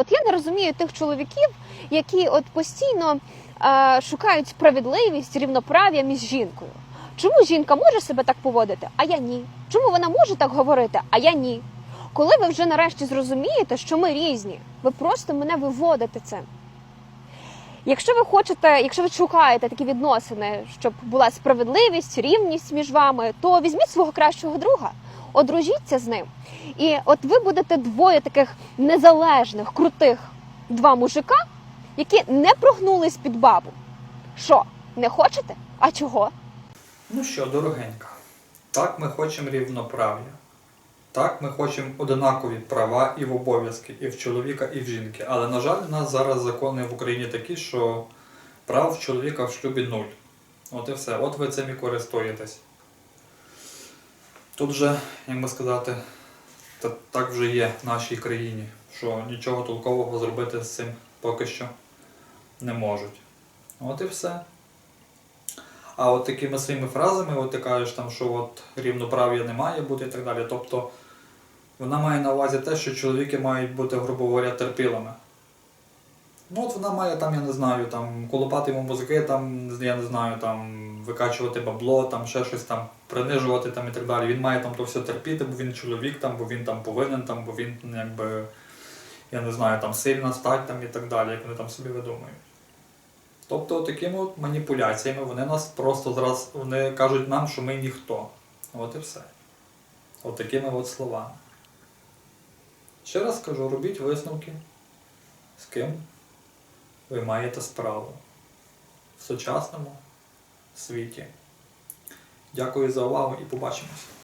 От я не розумію тих чоловіків, які от постійно е, шукають справедливість, рівноправ'я між жінкою. Чому жінка може себе так поводити, а я ні? Чому вона може так говорити, а я ні? Коли ви вже нарешті зрозумієте, що ми різні, ви просто мене виводите цим. Якщо ви хочете, якщо ви шукаєте такі відносини, щоб була справедливість, рівність між вами, то візьміть свого кращого друга, одружіться з ним. І от ви будете двоє таких незалежних, крутих два мужика, які не прогнулись під бабу. Що, не хочете? А чого? Ну що, дорогенька, так ми хочемо рівноправ'я. Так, ми хочемо однакові права і в обов'язки, і в чоловіка, і в жінки. Але, на жаль, у нас зараз закони в Україні такі, що прав чоловіка в шлюбі нуль. От і все. От ви цим і користуєтесь. Тут же, як би сказати, та- так вже є в нашій країні, що нічого толкового зробити з цим поки що не можуть. От і все. А от такими своїми фразами, от ти кажеш, там, що от рівноправ'я не має бути і так далі. Тобто вона має на увазі те, що чоловіки мають бути, грубо говоря, терпілими. Ну от вона має там, я не знаю, там колупати йому мозки, там, я не знаю, там викачувати бабло, там ще щось там, принижувати там і так далі. Він має там то все терпіти, бо він чоловік, там, бо він там повинен, там, бо він ну, якби, я не знаю, там сильна стать там і так далі, як вони там собі видумують. Тобто такими от маніпуляціями вони нас просто зараз вони кажуть нам, що ми ніхто. От і все. От такими от словами. Ще раз кажу, робіть висновки, з ким ви маєте справу в сучасному світі. Дякую за увагу і побачимось.